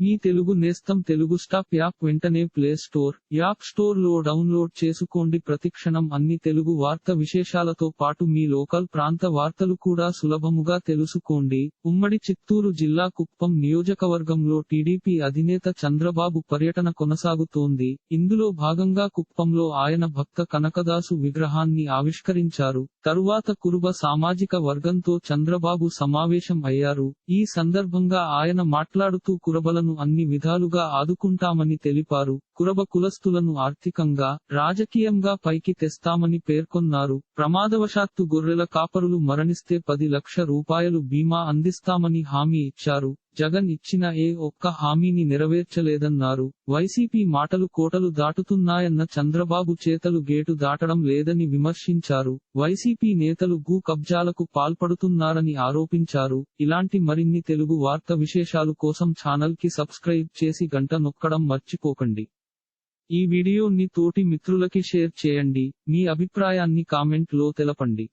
మీ తెలుగు నేస్తం Telugu stop app వెంటనే play store app స్టోర్లో డౌన్లోడ్ చేసుకోండి. ప్రతిక్షణం అన్ని తెలుగు వార్త విశేషాలతో పాటు మీ లోకల్ ప్రాంత వార్తలు కూడా సులభముగా తెలుసుకోండి. ఉమ్మడి చిత్తూరు జిల్లా కుప్పం నియోజకవర్గంలో టీడీపీ అధినేత చంద్రబాబు పర్యటన కొనసాగుతోంది. ఇందులో భాగంగా కుప్పంలో ఆయన భక్త కనకదాసు విగ్రహాన్ని ఆవిష్కరించారు. తరువాత కురుబ సామాజిక వర్గంతో చంద్రబాబు సమావేశం అయ్యారు. ఈ సందర్భంగా ఆయన మాట్లాడుతూ కురబలను అన్ని విధాలుగా ఆదుకుంటామని తెలిపారు. కురబ కులస్తులను ఆర్థికంగా రాజకీయంగా పైకి తెస్తామని పేర్కొన్నారు. ప్రమాదవశాత్తు గొర్రెల కాపరులు మరణిస్తే పది లక్ష రూపాయలు బీమా అందిస్తామని హామీ ఇచ్చారు. జగన్ ఇచ్చిన ఏ ఒక్క హామీని నెరవేర్చలేదన్నారు. వైసీపీ మాటలు కోటలు దాటుతున్నాయన్న చంద్రబాబు చేతలు గేటు దాటడం లేదని విమర్శించారు. వైసీపీ నేతలు భూ కబ్జాలకు పాల్పడుతున్నారని ఆరోపించారు. ఇలాంటి మరిన్ని తెలుగు వార్త విశేషాలు కోసం ఛానల్కి సబ్స్క్రైబ్ చేసి గంట నొక్కడం మర్చిపోకండి. ఈ వీడియోని తోటి మిత్రులకి షేర్ చేయండి. మీ అభిప్రాయాన్ని కామెంట్లో తెలపండి.